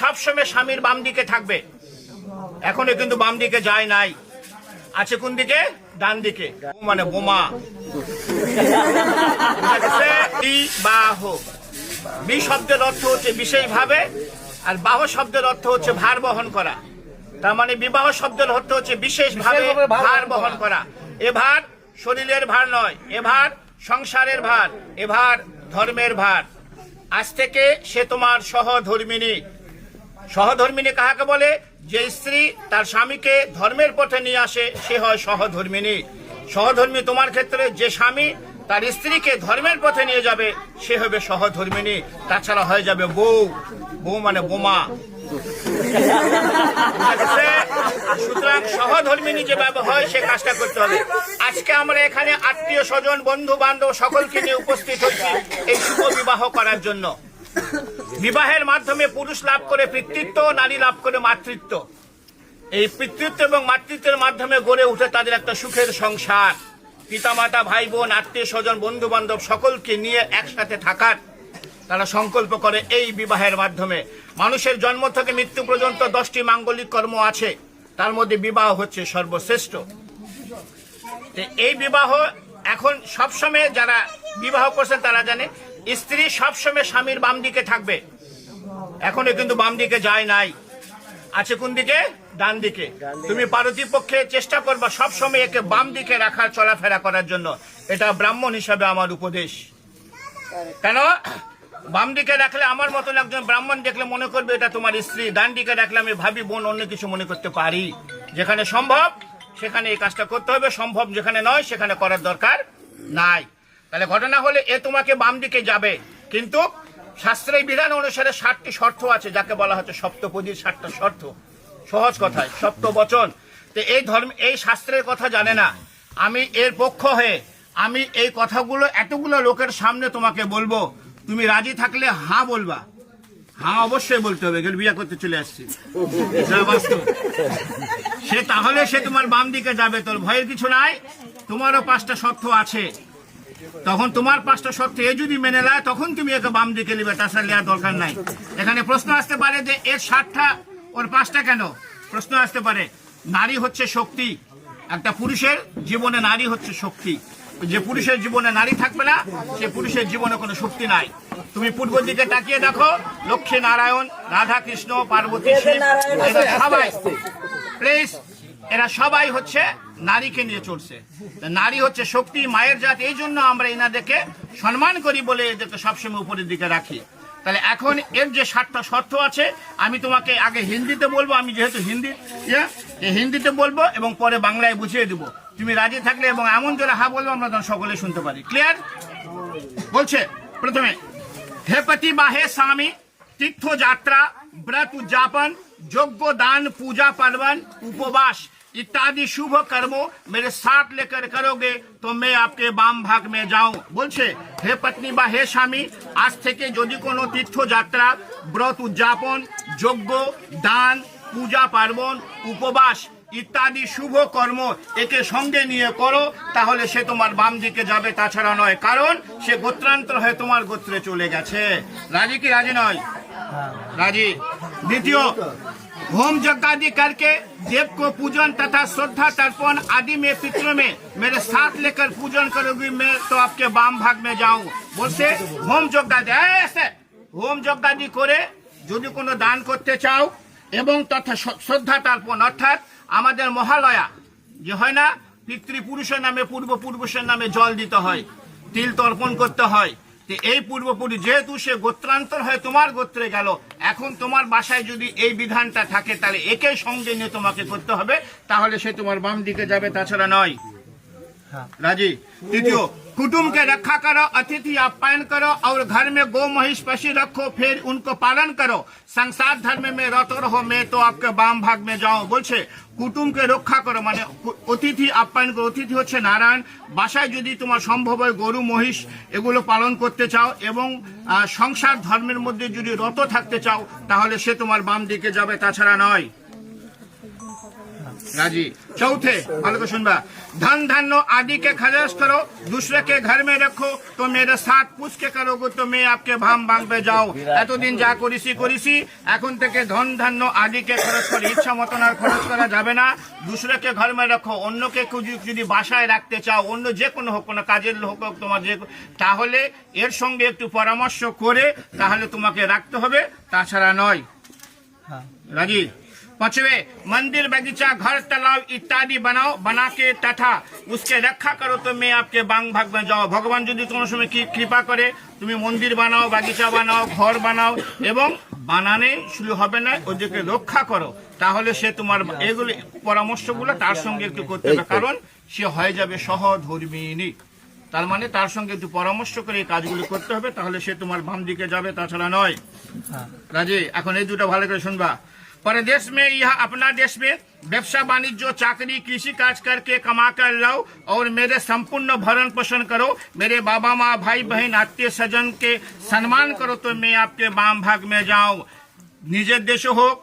সবসময় স্বামীর বাম দিকে থাকবে। এখনও কিন্তু বাম দিকে যায় নাই। আছে কোন দিকে? ডান দিকে। মানে বোমা। বি শব্দের অর্থ হচ্ছে বিশেষভাবে আর বাহ শব্দের অর্থ হচ্ছে ভার বহন করা। তার মানে বিবাহ শব্দের অর্থ হচ্ছে বিশেষভাবে ভার বহন করা। এ ভার শরীরের ভার নয় এ ভার সংসারের ভার এ ভার ধর্মের ভার। আজ থেকে সে তোমার সহধর্মিনী। সহধর্মিনী কাহাকে বলে? যে স্ত্রী তার স্বামীকে ধর্মের পথে নিয়ে আসে, সে হয় সহধর্মিনী। সহধর্মী তোমার ক্ষেত্রে যে স্বামী তার স্ত্রীকে ধর্মের পথে নিয়ে যাবে, সে হবে সহধর্মিনী। তাছাড়া হয়ে যাবে বউ। বউ মানে বোমা? সুতরাং সহধর্মিনী যেভাবে হয়, সে কাজটা করতে হবে। আজকে আমরা এখানে আত্মীয় স্বজন বন্ধু বান্ধব সকলকে নিয়ে উপস্থিত হয়েছি এই শুভ বিবাহ করার জন্য। বিবাহের মাধ্যমে পুরুষ লাভ করে পিতৃত্ব, নারী লাভ করে মাতৃত্ব। এই পিতৃত্ব এবং মাতৃত্বের মাধ্যমে গড়ে উঠে তাদের একটা সুখের সংসার। পিতামাতা ভাই বোন আত্মীয় স্বজন বন্ধু বান্ধব সকলকে নিয়ে একসাথে থাকার তারা সংকল্প করে এই বিবাহের মাধ্যমে। মানুষের জন্ম থেকে মৃত্যু পর্যন্ত দশটি মাঙ্গলিক কর্ম আছে। তার মধ্যে বিবাহ হচ্ছে সর্বশ্রেষ্ঠ। এই বিবাহ এখন সবসময় যারা বিবাহ করছেন তারা জানে স্ত্রী সবসময় স্বামীর বাম দিকে থাকবে। এখনও কিন্তু বাম দিকে যায় নাই। আছে কোন দিকে? ডান দিকে। তুমি পার্বতী পক্ষে চেষ্টা করবা সবসময় একে বাম দিকে রাখার চলাফেরা করার জন্য। এটা ব্রাহ্মণ হিসাবে আমার উপদেশ। কেন? বাম দিকে রাখলে আমার মতন একজন ব্রাহ্মণ দেখলে মনে করবে এটা তোমার স্ত্রী। ডান দিকে রাখলে আমি ভাবি, বোন, অন্য কিছু মনে করতে পারি। যেখানে সম্ভব, সেখানে এই কাজটা করতে হবে। সম্ভব যেখানে নয়, সেখানে করার দরকার নাই। তাহলে ঘটনা হলে এ তোমাকে বাম দিকে যাবে। কিন্তু শাস্ত্রের বিধান অনুসারে ষাটটি শর্ত আছে, যাকে বলা হচ্ছে সপ্তপদীর ষাটটা শর্ত। সহজ কথায় সপ্ত বচন তো এই ধর্ম, এই শাস্ত্রের কথা জানে না। আমি এর পক্ষ হয়ে আমি এই কথাগুলো এতগুলো লোকের সামনে তোমাকে বলব। তুমি রাজি থাকলে হা বলবা। হ্যাঁ অবশ্যই বলতে হবে বিয়ে করতে চলে আসছি। সে তাহলে সে তোমার বাম দিকে যাবে, তোর ভয়ের কিছু নাই। তোমারও পাঁচটা শর্ত আছে। তখন তোমার পাঁচটা শর্ত, এ যদি মেনে নেয়, তখন তুমি একে বাম দিকে নিবে, তাছাড়া নেওয়ার দরকার নাই। এখানে প্রশ্ন আসতে পারে যে, এর ষাটটা ওর পাঁচটা কেন? প্রশ্ন আসতে পারে, নারী হচ্ছে শক্তি, একটা পুরুষের জীবনে নারী হচ্ছে শক্তি। যে পুরুষের জীবনে নারী থাকবে না, সে পুরুষের জীবনে কোনো শক্তি নাই। তুমি পূর্ব দিকে তাকিয়ে দেখো, লক্ষ্মী নারায়ণ, রাধা কৃষ্ণ, পার্বতী সবাই। প্লিজ এরা সবাই হচ্ছে নারীকে নিয়ে চলছে। নারী হচ্ছে শক্তি, মায়ের জাত, এই জন্য আমরা এনাদেরকে সম্মান করি বলে এদেরকে সবসময় উপরের দিকে রাখি। তাহলে এখন এর যে সাতটা শর্ত আছে, আমি তোমাকে আগে হিন্দিতে বলব, আমি যেহেতু হিন্দি হিন্দিতে বলব এবং পরে বাংলায় বুঝিয়ে দেবো। তুমি রাজি থাকলে এবং এমন জোরে হা বলব, আমরা তখন সকলে শুনতে পারি। ক্লিয়ার বলছে, প্রথমে, হে পতি বা হে স্বামী, তীর্থযাত্রা, ব্রত উদযাপন, যজ্ঞ দান, পূজা পার্বণ, উপবাস। ইত্যাদি শুভ কর্ম মেরে সাথ লেকর করোগে তো মে আপকে বাম ভাগ মে যাও বলছে হে পত্নী বা হে স্বামী আজ থেকে যদি কোনো তীর্থযাত্রা ব্রত উদযাপন যজ্ঞ দান পূজা পার্বণ উপবাস ইত্যাদি শুভ কর্ম একে সঙ্গে নিয়ে করো তাহলে সে তোমার বাম দিকে যাবে তাছাড়া নয়। কারণ সে গোত্রান্তর হয়ে তোমার গোত্রে চলে গেছে। রাজি কি রাজি নয়? হ্যাঁ। রাজি? দ্বিতীয় होम यज्ञ आदि करके देव को पूजन तथा श्रद्धा तर्पण आदि में पितरों में मेरे साथ लेकर पूजन करोगी मैं तो आपके बाम भाग में जाऊं বলছে হোম যজ্ঞ আদি ऐसे হোম যজ্ঞ আদি করে যদি কোনো দান করতে চাও এবং তথা শ- শ্রদ্ধা তর্পণ অর্থাৎ আমাদের মহালয়া যে হয় না পিতৃপুরুষের নামে পূর্বপুরুষের নামে জল দিতে হয় তিল তর্পণ করতে হয় তো এই পূর্বপুরি যেহেতু সে গোত্রান্তর হয়ে তোমার গোত্রে গেল, এখন তোমার বাসায় যদি এই বিধানটা থাকে, তাহলে একে সঙ্গে নিয়ে তোমাকে করতে হবে। তাহলে সে তোমার বাম দিকে যাবে, তাছাড়া নয়। राजी तृतीय कुटुंब के रखा करो अतिथि आप्यायन करो और घर में गौ महिष पशु रखो फिर उनको पालन करो संसार धर्म में रत रहो मैं तो आपके बाम भाग में जाऊं বলছে কুটুমকে রক্ষা করো মানে কু- অতিথি আপ্যায়ন করো অতিথি হচ্ছে নারায়ণ বাসায় যদি তোমার সম্ভব হয় গরু মহিষ এগুলো পালন করতে চাও এবং আহ, সংসার ধর্মের মধ্যে যদি রত থাকতে চাও তাহলে সে তোমার বাম দিকে যাবে তাছাড়া নয় राजी चौथे ভালো করে শুনবা धन धन्नो आदि के खर्च करो दूसरे के घर में रखो तो मेरे साथ पूछ के करोगे तो मैं आपके भाम भांग पे যাও এতদিন যা করিসি করিসি এখন থেকে ধন ধান্য আদিকে খরচ করে ইচ্ছা মতন আর খরচ করা যাবে না দুসরেকে ঘর মে রাখো অন্যকে যদি- যদি বাসায় রাখতে চাও অন্য যে কোনো হোক কোনো কাজের হোক হোক তোমার যে তাহলে এর সঙ্গে একটু পরামর্শ করে তাহলে তোমাকে রাখতে হবে তাছাড়া নয় राजी पांचवे मंदिर बगीचा घर तालाब इत्यादि बनाओ बना के तथा उसके रक्षा करो तो मैं आपके बांग भाग में जाओ ভগবান যদি কোনো সময় কি কৃপা করে তুমি মন্দির বানাও বাগিচা বানাও ঘর বানাও এবং বানানে শুধু হবে না ওদেরকে রক্ষা করো তাহলে সে তোমার এগুলি পরামর্শগুলো তার সঙ্গে একটু করতে হবে কারণ সে হয়ে যাবে সহধর্মিনী তার মানে তার সঙ্গে একটু পরামর্শ করে এই কাজগুলি করতে হবে তাহলে সে তোমার বাম দিকে যাবে তাছাড়া নয় রাজি এখন এই দুটো ভালো করে শুনবা परदेश में यह अपना देश में व्यवसा वाणिज्य चाकरी कृषि काज करके कमा कर लाओ और मेरे संपूर्ण भरण पोषण करो मेरे बाबा माँ भाई बहन आत्मीय सज्जन के सम्मान करो तो मैं आपके बाम भाग में जाऊं নিজের দেশে হোক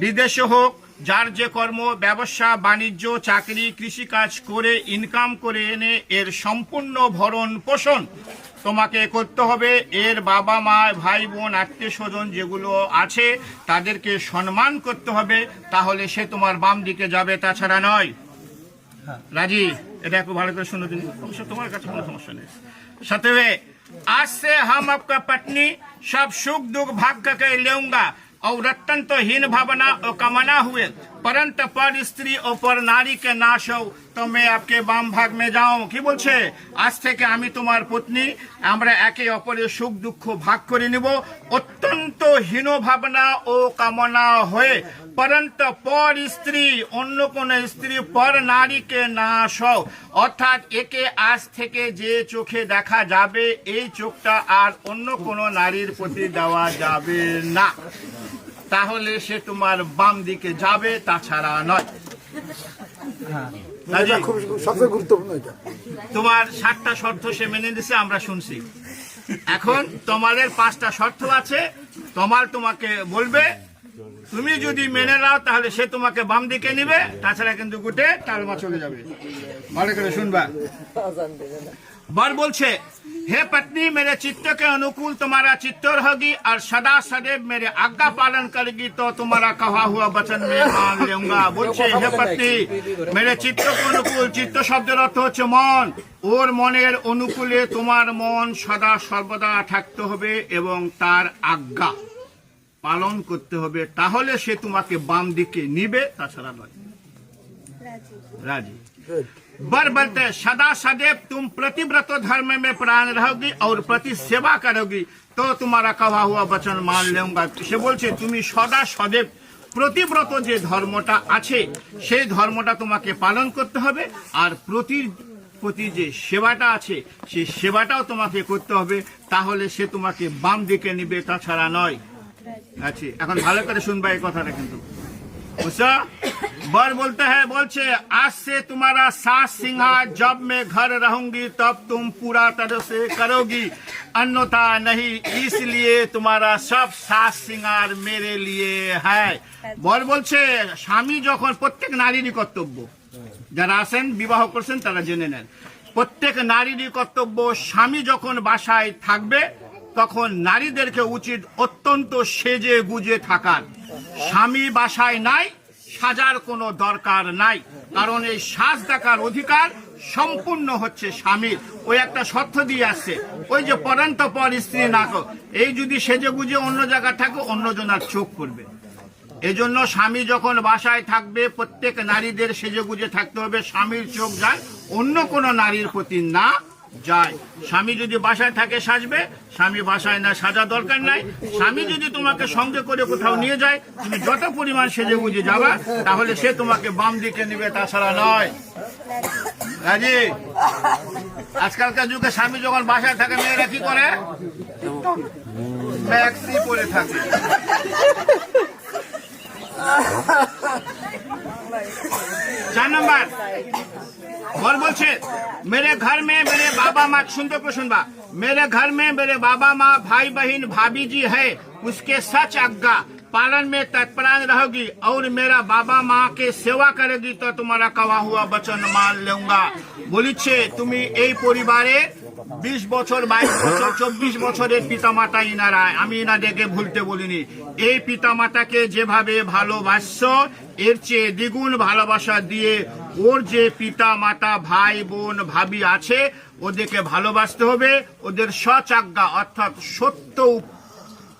বিদেশে হোক যার যে কর্ম ব্যবসা বাণিজ্য চাকরি কৃষিকাজ করে ইনকাম করে এনে এর সম্পূর্ণ ভরণ পোষণ তোমাকে করতে হবে এর বাবা মা ভাই বোন আত্মীয় স্বজন যেগুলো আছে তাদেরকে সম্মান করতে হবে তাহলে সে তোমার বাম দিকে যাবে তাছাড়া নয় রাজি এটা একটু ভালো করে শুনে দিন অবশ্য তোমার কাছে কোনো সমস্যা নেই सतवे आज से हम आपका पत्नी सब सुख दुख भाग करके लेऊंगा और रत्न तो हीन भावना और कमना हुए परंतु पर स्त्री और पर नारी के नाश हो তো মে আপকে বাম ভাগ মে যাও কি বলছে আজ থেকে আমি তোমার পত্নী আমরা একে অপরের সুখ দুঃখ ভাগ করে নিব অত্যন্ত হীন ভাবনা ও কামনা হয়ে পরন্ত পর স্ত্রী অন্য কোন স্ত্রী পর নারীকে না সও অর্থাৎ একে আজ থেকে যে চোখে দেখা যাবে এই চোখটা আর অন্য কোন নারীর প্রতি দেওয়া যাবে না তাহলে সে তোমার বাম দিকে যাবে তাছাড়া নয়। হ্যাঁ। তোমার সাতটা শর্ত সে মেনে দিছে আমরা শুনছি। এখন তোমাদের পাঁচটা শর্ত আছে তোমার তোমাকে বলবে তুমি যদি মেনে নাও তাহলে সে তোমাকে বাম দিকে নিবে তাছাড়া কিন্তু গুটে তালমা চলে যাবে। ভালো করে শুনবা। বার বলছে हे पत्नी मेरे चित्त के अनुकूल तुम्हारा चित्त रहेगी और सदा सदैव मेरे आज्ञा पालन करेगी तो तुम्हारा कहा हुआ वचन मैं मान लूंगा বলছে হে পত্নী মেরে চিত্ত के অনুকূল চিত্ত শব্দের অর্থ হচ্ছে মন ওর মনের অনুকূলে তোমার মন সদা সর্বদা থাকতে হবে এবং তার আজ্ঞা পালন করতে হবে তাহলে সে তোমাকে বাম দিকে নিবে তাছাড়া নয় রাজি बर बरते, सदा सदैव तुम प्रतिव्रतो धर्म में प्राण रहोगी और प्रति सेवा करोगी। तो तुम्हारा कहा हुआ वचन मान लेगा। সে বলছে, তুমি সদা সदैব প্রতিব্রত যে ধর্মটা আছে, সেই ধর্মটা তোমাকে পালন করতে হবে। আর প্রতি প্রতি যে সেবাটা আছে, সেই সেবাটাও তোমাকে করতে হবে। তাহলে সে তোমাকে বাম দিকে নিবে, তাছাড়া নয়। আছে এখন ভালো করে শুনবা এই কথাটা কিন্তু। বুঝছ? বর বলতে হ্যাঁ বলছে আজ সে तुम्हारा সাস सिंहा, जब मैं घर रहूंगी, तब तुम पूरा तरह से करोगी। अन्यथा नहीं, इसलिए तुम्हारा सब सास सिंगार मेरे लिए है। বর বলছে স্বামী যখন প্রত্যেক নারীরই কর্তব্য যারা আসেন বিবাহ করছেন তারা জেনে নেন প্রত্যেক নারীরই কর্তব্য স্বামী যখন বাসায় থাকবে তখন নারীদেরকে উচিত অত্যন্ত সেজে গুজে থাকার স্বামী বাসায় নাই সাজার কোনো দরকার নাই। কারণ এই সাজ দেখার অধিকার সম্পূর্ণ হচ্ছে স্বামীর। ওই একটা শর্ত দিয়ে আসছে। ওই যে পরান্ত পর স্ত্রী না এই যদি সেজে গুজে অন্য জায়গায় থাকে অন্যজনার চোখ করবে। এজন্য স্বামী যখন বাসায় থাকবে, প্রত্যেক নারীদের সেজে গুজে থাকতে হবে। স্বামীর চোখ যায় অন্য কোনো নারীর প্রতি না যায়। স্বামী যদি বাসায় থাকে সাজবে স্বামী বাসায় না সাজা দরকার নাই। স্বামী যদি তোমাকে সঙ্গে করে কোথাও নিয়ে যায়, তুমি যত পরিমাণ সেজে গুজে যাবা, তাহলে সে তোমাকে বাম দিকে নিবে, তাছাড়া নয়। রাজি? আজকালকার যুগে স্বামী যখন বাসায় থাকে, মেয়েরা কি করে? পরে থাকে। চার নম্বর। और बोल मेरे घर में मेरे बाबा माँ सुनते को सुनवा मेरे घर में मेरे बाबा माँ, भाई बहन, भाभी जी है, उसके सच आज्ञा। पालन में तत्परान रहोगी और मेरा बाबा माँ के सेवा करेगी तो तुम्हारा कवा हुआ वचन मान लूँगा। बोली छे तुम्हें यही परिवार বিশ বছর, বাইশ বছর, চব্বিশ বছরের পিতামাতা ইনারা, আমি ইনাদেরকে ভুলতে বলিনি। এই পিতামাতাকে যেভাবে ভালোবাসছো, এর চেয়ে দ্বিগুণ ভালোবাসা দিয়ে ওর যে পিতা মাতা ভাই, বোন, ভাবি আছে, ওদেরকে ভালোবাসতে হবে। ওদের সচাজ্ঞা অর্থাৎ সত্য উপ-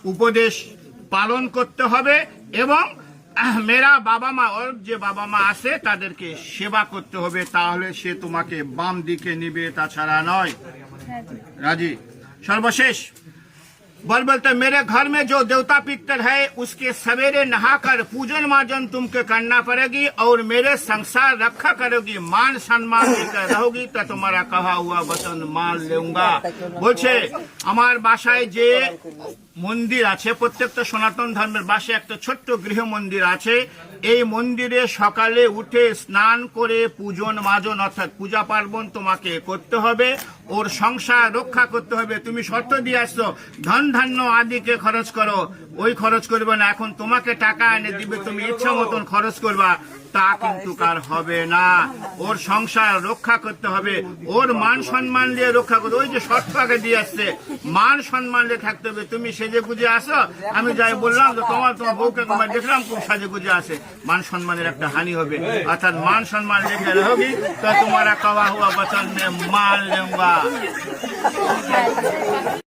উপদেশ পালন করতে হবে এবং मेरा बाबा मा মা ওর যে বাবা মা আছে, তাদেরকে সেবা করতে হবে, তাহলে সে তোমাকে বাম দিকে নিবে, তাছাড়া নয়। राज़ी सर्वशेष बल तो मेरे घर में जो देवता पितर है उसके सवेरे नहाकर पूजन माजन तुमके करना पड़ेगी और मेरे संसार रखा करोगी मान सम्मान देकर रहोगी तो तुम्हारा कहा हुआ वचन मान लेगा बोल हमारे भाषा जे মন্দির আছে, প্রত্যেকটা সনাতন ধর্মের বাসে একটা ছোট্ট গৃহ মন্দির আছে। এই মন্দিরে সকালে উঠে স্নান করে পূজন মাজন, অর্থাৎ পূজা পার্বণ তোমাকে করতে হবে। ওর সংসার রক্ষা করতে হবে। তুমি শর্ত দিয়ে আসছো ধন ধান্য আদিকে খরচ করো। ওই খরচ করবে না। এখন তোমাকে টাকা এনে দিবে, তুমি ইচ্ছা মতন খরচ করবা। তা কিন্তু কার হবে না। ওর সংসার রক্ষা করতে হবে। ওর মান সম্মান দিয়ে রক্ষা করবে ওই যে শর্ত আগে দিয়ে আসছে, মান সম্মান দিয়ে থাকতে হবে। তুমি সেজে গুজে আসো। আমি যাই বললাম যে তোমার তোমার বউকে তোমার দেখলাম খুব সাজে গুজে আসে। মান সম্মানের একটা হানি হবে। অর্থাৎ মান সম্মান রেখে রহবি তা তোমার কওয়া হওয়া বচন মাল নেবা